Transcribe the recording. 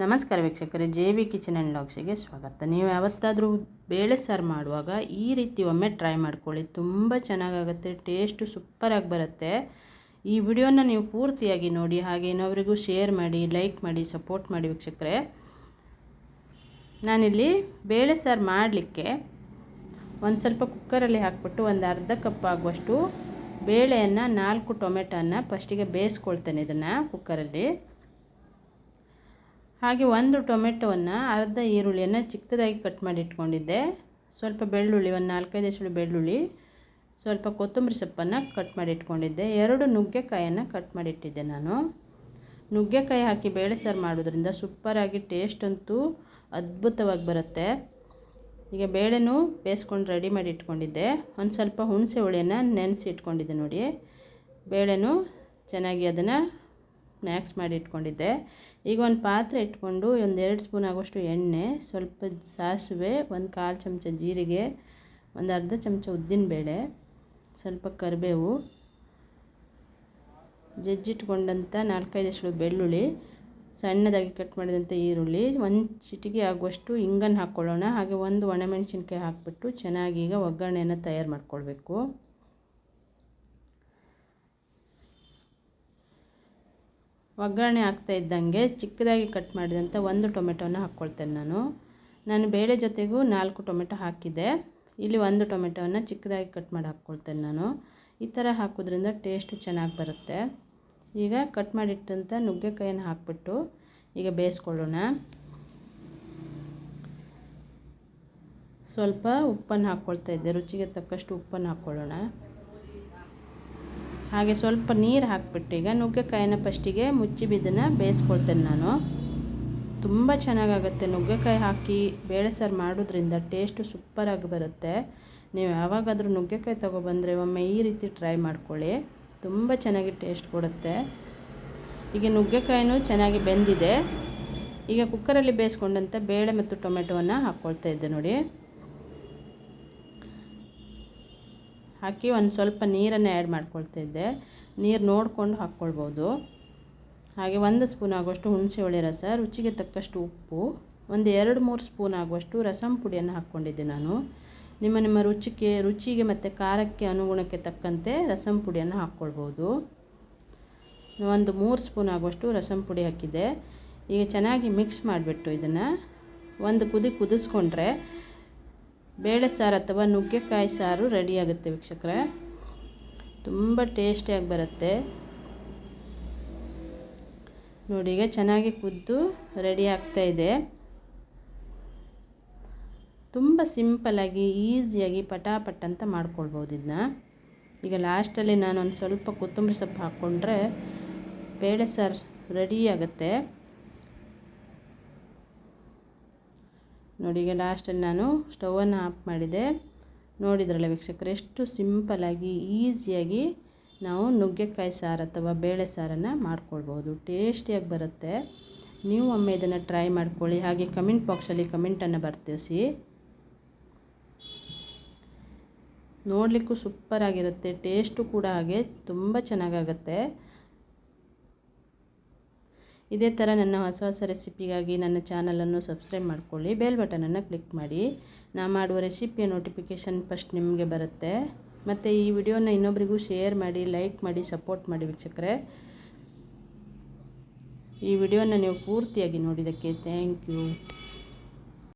ನಮಸ್ಕಾರ ವೀಕ್ಷಕರೇ, J V kitchen and ಲಾಗ್ಸಿಗೆ ಸ್ವಾಗತ. ನೀವು ಯಾವತ್ತಾದರೂ ಬೇಳೆ ಸಾರು ಮಾಡುವಾಗ ಈ ರೀತಿ ಒಮ್ಮೆ ಟ್ರೈ ಮಾಡ್ಕೊಳ್ಳಿ. ತುಂಬ ಚೆನ್ನಾಗಾಗುತ್ತೆ, ಟೇಸ್ಟು ಸೂಪರಾಗಿ ಬರುತ್ತೆ. ಈ ವಿಡಿಯೋನ ನೀವು ಪೂರ್ತಿಯಾಗಿ ನೋಡಿ, ಹಾಗೆ ಇನ್ನೊಬ್ರಿಗೂ ಶೇರ್ ಮಾಡಿ, ಲೈಕ್ ಮಾಡಿ, ಸಪೋರ್ಟ್ ಮಾಡಿ ವೀಕ್ಷಕರೇ. ನಾನಿಲ್ಲಿ ಬೇಳೆ ಸಾರು ಮಾಡಲಿಕ್ಕೆ ಒಂದು ಸ್ವಲ್ಪ ಕುಕ್ಕರಲ್ಲಿ ಹಾಕ್ಬಿಟ್ಟು ಒಂದು ಅರ್ಧ ಕಪ್ ಆಗುವಷ್ಟು ಬೇಳೆಯನ್ನು ನಾಲ್ಕು ಟೊಮೆಟೋನ ಫಸ್ಟಿಗೆ ಬೇಯಿಸ್ಕೊಳ್ತೇನೆ ಇದನ್ನು ಕುಕ್ಕರಲ್ಲಿ. ಹಾಗೆ ಒಂದು ಟೊಮೆಟೊವನ್ನು ಅರ್ಧ ಈರುಳ್ಳಿಯನ್ನು ಚಿಕ್ಕದಾಗಿ ಕಟ್ ಮಾಡಿ ಇಟ್ಕೊಂಡಿದ್ದೆ. ಸ್ವಲ್ಪ ಬೆಳ್ಳುಳ್ಳಿ, ಒಂದು ನಾಲ್ಕೈದು ಎಷ್ಟು ಬೆಳ್ಳುಳ್ಳಿ, ಸ್ವಲ್ಪ ಕೊತ್ತಂಬರಿ ಸೊಪ್ಪನ್ನು ಕಟ್ ಮಾಡಿ ಇಟ್ಕೊಂಡಿದ್ದೆ. ಎರಡು ನುಗ್ಗೆಕಾಯನ್ನು ಕಟ್ ಮಾಡಿ ಇಟ್ಟಿದ್ದೆ ನಾನು. ನುಗ್ಗೆಕಾಯಿ ಹಾಕಿ ಬೇಳೆ ಸಾರು ಮಾಡೋದ್ರಿಂದ ಸೂಪರಾಗಿ ಟೇಸ್ಟ್ ಅಂತೂ ಅದ್ಭುತವಾಗಿ ಬರುತ್ತೆ. ಈಗ ಬೇಳೆನೂ ಬೇಯಿಸ್ಕೊಂಡು ರೆಡಿ ಮಾಡಿ ಇಟ್ಕೊಂಡಿದ್ದೆ. ಒಂದು ಸ್ವಲ್ಪ ಹುಣಸೆ ಹುಳಿಯನ್ನು ನೆನೆಸಿ ಇಟ್ಕೊಂಡಿದ್ದೆ ನೋಡಿ. ಬೇಳೆನೂ ಚೆನ್ನಾಗಿ ಅದನ್ನು ಮ್ಯಾಕ್ಸ್ ಮಾಡಿ ಇಟ್ಕೊಂಡಿದ್ದೆ. ಈಗ ಒಂದು ಪಾತ್ರೆ ಇಟ್ಕೊಂಡು ಒಂದು ಎರಡು ಸ್ಪೂನ್ ಆಗೋಷ್ಟು ಎಣ್ಣೆ, ಸ್ವಲ್ಪ ಸಾಸಿವೆ, ಒಂದು ಕಾಲು ಚಮಚ ಜೀರಿಗೆ, ಒಂದು ಅರ್ಧ ಚಮಚ ಉದ್ದಿನಬೇಳೆ, ಸ್ವಲ್ಪ ಕರಿಬೇವು, ಜಜ್ಜಿಟ್ಕೊಂಡಂಥ ನಾಲ್ಕೈದಷ್ಟು ಬೆಳ್ಳುಳ್ಳಿ, ಸಣ್ಣದಾಗಿ ಕಟ್ ಮಾಡಿದಂಥ ಈರುಳ್ಳಿ, ಒಂದು ಚಿಟಿಕೆ ಆಗುವಷ್ಟು ಇಂಗನ್ನು ಹಾಕ್ಕೊಳ್ಳೋಣ. ಹಾಗೆ ಒಂದು ಒಣಮೆಣಸಿನ್ಕಾಯಿ ಹಾಕ್ಬಿಟ್ಟು ಚೆನ್ನಾಗಿ ಈಗ ಒಗ್ಗರಣೆಯನ್ನು ತಯಾರು ಮಾಡ್ಕೊಳ್ಬೇಕು. ಒಗ್ಗರಣೆ ಆಗ್ತಾ ಇದ್ದಂಗೆ ಚಿಕ್ಕದಾಗಿ ಕಟ್ ಮಾಡಿದಂಥ ಒಂದು ಟೊಮೆಟೊನ ಹಾಕ್ಕೊಳ್ತೇನೆ ನಾನು. ನಾನು ಬೇಳೆ ಜೊತೆಗೂ ನಾಲ್ಕು ಟೊಮೆಟೊ ಹಾಕಿದ್ದೆ. ಇಲ್ಲಿ ಒಂದು ಟೊಮೆಟೊವನ್ನು ಚಿಕ್ಕದಾಗಿ ಕಟ್ ಮಾಡಿ ಹಾಕ್ಕೊಳ್ತೇನೆ ನಾನು. ಈ ಥರ ಹಾಕೋದ್ರಿಂದ ಟೇಸ್ಟು ಚೆನ್ನಾಗಿ ಬರುತ್ತೆ. ಈಗ ಕಟ್ ಮಾಡಿಟ್ಟಂಥ ನುಗ್ಗೆಕಾಯನ್ನು ಹಾಕ್ಬಿಟ್ಟು ಈಗ ಬೇಯಿಸ್ಕೊಳ್ಳೋಣ. ಸ್ವಲ್ಪ ಉಪ್ಪನ್ನು ಹಾಕ್ಕೊಳ್ತಾ ಇದ್ದೆ. ರುಚಿಗೆ ತಕ್ಕಷ್ಟು ಉಪ್ಪನ್ನು ಹಾಕ್ಕೊಳ್ಳೋಣ. ಹಾಗೆ ಸ್ವಲ್ಪ ನೀರು ಹಾಕ್ಬಿಟ್ಟು ಈಗ ನುಗ್ಗೆಕಾಯಿನ ಫಸ್ಟಿಗೆ ಮುಚ್ಚಿ ಬಿದ್ದನ್ನು ಬೇಯಿಸ್ಕೊಳ್ತೇನೆ ನಾನು. ತುಂಬ ಚೆನ್ನಾಗಾಗುತ್ತೆ. ನುಗ್ಗೆಕಾಯಿ ಹಾಕಿ ಬೇಳೆ ಸಾರು ಮಾಡೋದ್ರಿಂದ ಟೇಸ್ಟು ಸೂಪರಾಗಿ ಬರುತ್ತೆ. ನೀವು ಯಾವಾಗಾದರೂ ನುಗ್ಗೆಕಾಯಿ ತೊಗೊಬಂದರೆ ಒಮ್ಮೆ ಈ ರೀತಿ ಟ್ರೈ ಮಾಡ್ಕೊಳ್ಳಿ. ತುಂಬ ಚೆನ್ನಾಗಿ ಟೇಸ್ಟ್ ಕೊಡುತ್ತೆ. ಈಗ ನುಗ್ಗೆಕಾಯಿನೂ ಚೆನ್ನಾಗಿ ಬೆಂದಿದೆ. ಈಗ ಕುಕ್ಕರಲ್ಲಿ ಬೇಯಿಸ್ಕೊಂಡಂಥ ಬೇಳೆ ಮತ್ತು ಟೊಮೆಟೊವನ್ನು ಹಾಕ್ಕೊಳ್ತಾ ಇದ್ದೆ ನೋಡಿ. ಹಾಕಿ ಒಂದು ಸ್ವಲ್ಪ ನೀರನ್ನು ಆ್ಯಡ್ ಮಾಡ್ಕೊಳ್ತಿದ್ದೆ ನೀರು ನೋಡಿಕೊಂಡು ಹಾಕ್ಕೊಳ್ಬೋದು. ಹಾಗೆ ಒಂದು ಸ್ಪೂನ್ ಆಗುವಷ್ಟು ಹುಣಸೆ ಹುಳಿ ರಸ, ರುಚಿಗೆ ತಕ್ಕಷ್ಟು ಉಪ್ಪು, ಒಂದು ಎರಡು ಮೂರು ಸ್ಪೂನ್ ಆಗುವಷ್ಟು ರಸಂ ಪುಡಿಯನ್ನು ಹಾಕ್ಕೊಂಡಿದ್ದೆ ನಾನು. ನಿಮ್ಮ ನಿಮ್ಮ ರುಚಿಗೆ ರುಚಿಗೆ ಮತ್ತು ಖಾರಕ್ಕೆ ಅನುಗುಣಕ್ಕೆ ತಕ್ಕಂತೆ ರಸಂ ಪುಡಿಯನ್ನು ಹಾಕ್ಕೊಳ್ಬೋದು. ಒಂದು ಮೂರು ಸ್ಪೂನ್ ಆಗುವಷ್ಟು ರಸಂ ಪುಡಿ ಹಾಕಿದೆ ಈಗ ಚೆನ್ನಾಗಿ ಮಿಕ್ಸ್ ಮಾಡಿಬಿಟ್ಟು ಇದನ್ನು ಒಂದು ಕುದಿ ಕುದಿಸ್ಕೊಂಡ್ರೆ ಬೇಳೆ ಸಾರು ಅಥವಾ ನುಗ್ಗೆಕಾಯಿ ಸಾರು ರೆಡಿಯಾಗುತ್ತೆ ವೀಕ್ಷಕರೇ. ತುಂಬ ಟೇಸ್ಟಿಯಾಗಿ ಬರುತ್ತೆ. ನೋಡಿ, ಈಗ ಚೆನ್ನಾಗಿ ಕುದ್ದು ರೆಡಿ ಆಗ್ತಾ ಇದೆ. ತುಂಬ ಸಿಂಪಲಾಗಿ ಈಸಿಯಾಗಿ, ಪಟಾಪಟ್ ಅಂತ ಮಾಡ್ಕೊಳ್ಬೋದು ಇದನ್ನ. ಈಗ ಲಾಸ್ಟಲ್ಲಿ ನಾನು ಒಂದು ಸ್ವಲ್ಪ ಕೊತ್ತಂಬರಿ ಸೊಪ್ಪು ಹಾಕ್ಕೊಂಡ್ರೆ ಬೇಳೆ ಸಾರು ರೆಡಿ ಆಗುತ್ತೆ. ನೋಡಿ ಈಗ ಲಾಸ್ಟಲ್ಲಿ ನಾನು ಸ್ಟವನ್ನು ಆಫ್ ಮಾಡಿದೆ. ನೋಡಿದ್ರಲ್ಲ ವೀಕ್ಷಕರು, ಎಷ್ಟು ಸಿಂಪಲಾಗಿ ಈಸಿಯಾಗಿ ನಾವು ನುಗ್ಗೆಕಾಯಿ ಸಾರು ಅಥವಾ ಬೇಳೆ ಸಾರನ್ನು ಮಾಡ್ಕೊಳ್ಬೋದು. ಟೇಸ್ಟಿಯಾಗಿ ಬರುತ್ತೆ. ನೀವು ಒಮ್ಮೆ ಇದನ್ನು ಟ್ರೈ ಮಾಡ್ಕೊಳ್ಳಿ. ಹಾಗೆ ಕಮೆಂಟ್ ಬಾಕ್ಸಲ್ಲಿ ಕಮೆಂಟನ್ನು ಬರ್ತಿಸಿ. ನೋಡಲಿಕ್ಕೂ ಸೂಪರಾಗಿರುತ್ತೆ ಟೇಸ್ಟು ಕೂಡ ಹಾಗೆ ತುಂಬ ಚೆನ್ನಾಗಾಗುತ್ತೆ. ಇದೇ ಥರ ನನ್ನ ಹೊಸ ಹೊಸ ರೆಸಿಪಿಗಾಗಿ ನನ್ನ ಚಾನಲನ್ನು ಸಬ್ಸ್ಕ್ರೈಬ್ ಮಾಡ್ಕೊಳ್ಳಿ, ಬೆಲ್ ಬಟನನ್ನು ಕ್ಲಿಕ್ ಮಾಡಿ. ನಾ ಮಾಡುವ ರೆಸಿಪಿಯ ನೋಟಿಫಿಕೇಷನ್ ಫಸ್ಟ್ ನಿಮಗೆ ಬರುತ್ತೆ. ಮತ್ತು ಈ ವಿಡಿಯೋನ ಇನ್ನೊಬ್ರಿಗೂ ಶೇರ್ ಮಾಡಿ, ಲೈಕ್ ಮಾಡಿ, ಸಪೋರ್ಟ್ ಮಾಡಿ ವೀಕ್ಷಕರೇ. ಈ ವಿಡಿಯೋನ ನೀವು ಪೂರ್ತಿಯಾಗಿ ನೋಡಿದ್ದಕ್ಕೆ ಥ್ಯಾಂಕ್ ಯು.